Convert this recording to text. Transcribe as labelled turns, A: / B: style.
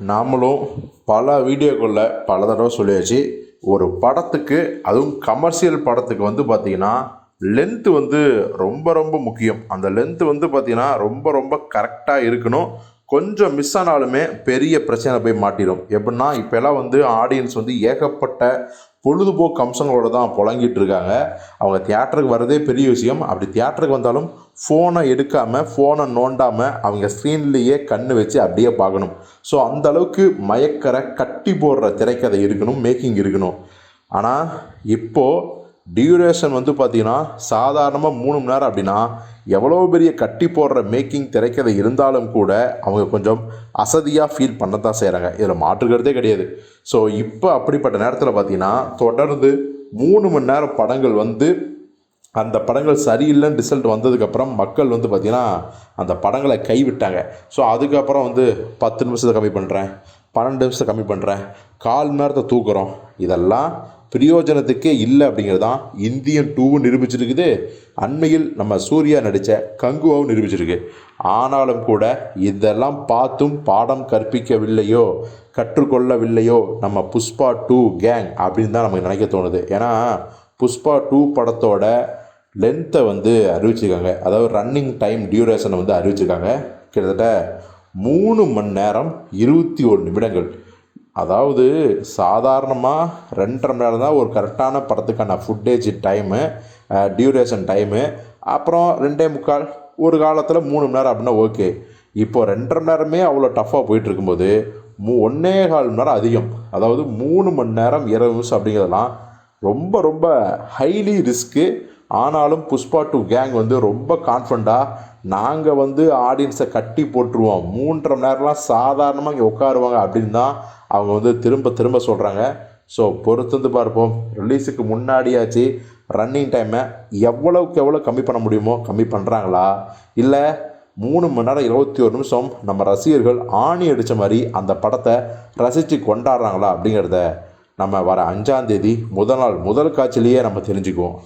A: நாமளும் பல வீடியோக்களில் பல தடவை சொல்லியாச்சு. ஒரு படத்துக்கு அதுவும் கமர்ஷியல் படத்துக்கு வந்து பார்த்திங்கன்னா லென்த்து வந்து ரொம்ப ரொம்ப முக்கியம். அந்த லென்த்து வந்து பார்த்திங்கன்னா ரொம்ப ரொம்ப கரெக்டாக இருக்கணும். கொஞ்சம் மிஸ் ஆனாலுமே பெரிய பிரச்சனை போய் மாட்டிடும் எப்படின்னா இப்போல்லாம் வந்து ஆடியன்ஸ் வந்து ஏகப்பட்ட பொழுதுபோக்கு அம்சங்களோட தான் புழங்கிட்டு இருக்காங்க. அவங்க தியேட்டருக்கு வர்றதே பெரிய விஷயம். அப்படி தியேட்டருக்கு வந்தாலும் ஃபோனை எடுக்காமல் ஃபோனை நோண்டாமல் அவங்க ஸ்க்ரீன்லேயே கண்ணு வச்சு அப்படியே பார்க்கணும். ஸோ அந்த அளவுக்கு மயக்கரை கட்டி போடுற திரைக்கதை இருக்கணும் மேக்கிங் இருக்கணும். ஆனால் இப்போது டியூரேஷன் வந்து பார்த்திங்கன்னா சாதாரணமாக மூணு மணி நேரம் அப்படின்னா எவ்வளோ பெரிய கட்டி போடுற மேக்கிங் திரைக்கதை இருந்தாலும் கூட அவங்க கொஞ்சம் அசதியாக ஃபீல் பண்ண தான் செய்கிறாங்க இதில் மாற்றுக்கிறதே கிடையாது. ஸோ இப்போ அப்படிப்பட்ட நேரத்தில் பார்த்தீங்கன்னா தொடர்ந்து மூணு மணி நேரம் படங்கள் வந்து அந்த படங்கள் சரியில்லைன்னு ரிசல்ட் வந்ததுக்கப்புறம் மக்கள் வந்து பார்த்திங்கன்னா அந்த படங்களை கைவிட்டாங்க. ஸோ அதுக்கப்புறம் வந்து பத்து நிமிஷத்தை கம்மி பண்ணுறேன் பன்னெண்டு நிமிஷத்தை கம்மி பண்ணுறேன் கால் மணி நேரத்தை தூக்குறோம். இதெல்லாம் பிரயோஜனத்துக்கே இல்லை அப்படிங்கிறது தான் இந்தியன் டூவும் நிரூபிச்சிருக்குது. அண்மையில் நம்ம சூர்யா நடித்த கங்குவாவும் நிரூபிச்சிருக்கு. ஆனாலும் கூட இதெல்லாம் பார்த்தும் பாடம் கற்பிக்கவில்லையோ கற்றுக்கொள்ளவில்லையோ நம்ம புஷ்பா டூ கேங் அப்படின்னு தான் நமக்கு நினைக்க தோணுது. ஏன்னா புஷ்பா டூ படத்தோட லென்த்தை வந்து அறிவிச்சிருக்காங்க. அதாவது ரன்னிங் டைம் டியூரேஷனை வந்து அறிவிச்சிருக்காங்க. கிட்டத்தட்ட மூணு மணி நேரம் இருபத்தி ஒரு நிமிடங்கள். அதாவது சாதாரணமாக ரெண்டரை மணி நேரம் தான் ஒரு கரெக்டான படத்துக்கான ஃபுட்டேஜ் டைமு டியூரேஷன் டைமு அப்புறம் ரெண்டே முக்கால் ஒரு காலத்தில் மூணு மணி நேரம் அப்படின்னா ஓகே இப்போது ரெண்டரை மணி நேரமே அவ்வளோ டஃப்பாக போயிட்டு இருக்கும்போது மூ ஒன்னே கால் மணி நேரம் அதிகம். அதாவது மூணு மணி நேரம் இருபது நிமிஷம் அப்படிங்கிறதெல்லாம் ரொம்ப ரொம்ப ஹைலி ரிஸ்க்கு ஆனாலும் புஷ்பா டூ கேங் வந்து ரொம்ப கான்ஃபிடண்ட்டாக நாங்கள் வந்து ஆடியன்ஸை கட்டி போட்டுருவோம். மூன்றரை மணி நேரம்லாம் சாதாரணமாக இங்கே உட்காருவாங்க அப்படின்னு தான் அவங்க வந்து திரும்ப திரும்ப சொல்கிறாங்க ஸோ பொறுத்து பார்ப்போம். ரிலீஸுக்கு முன்னாடியாச்சு ரன்னிங் டைமை எவ்வளவுக்கு எவ்வளோ கம்மி பண்ண முடியுமோ கம்மி பண்ணுறாங்களா இல்லை மூணு மணி நேரம் இருபத்தி ஒரு நிமிஷம் நம்ம ரசிகர்கள் ஆணி அடித்த மாதிரி அந்த படத்தை ரசித்து கொண்டாடுறாங்களா அப்படிங்கிறத நம்ம வர அஞ்சாந்தேதி முதல் நாள் முதல் காட்சியிலேயே நம்ம தெரிஞ்சுக்குவோம்.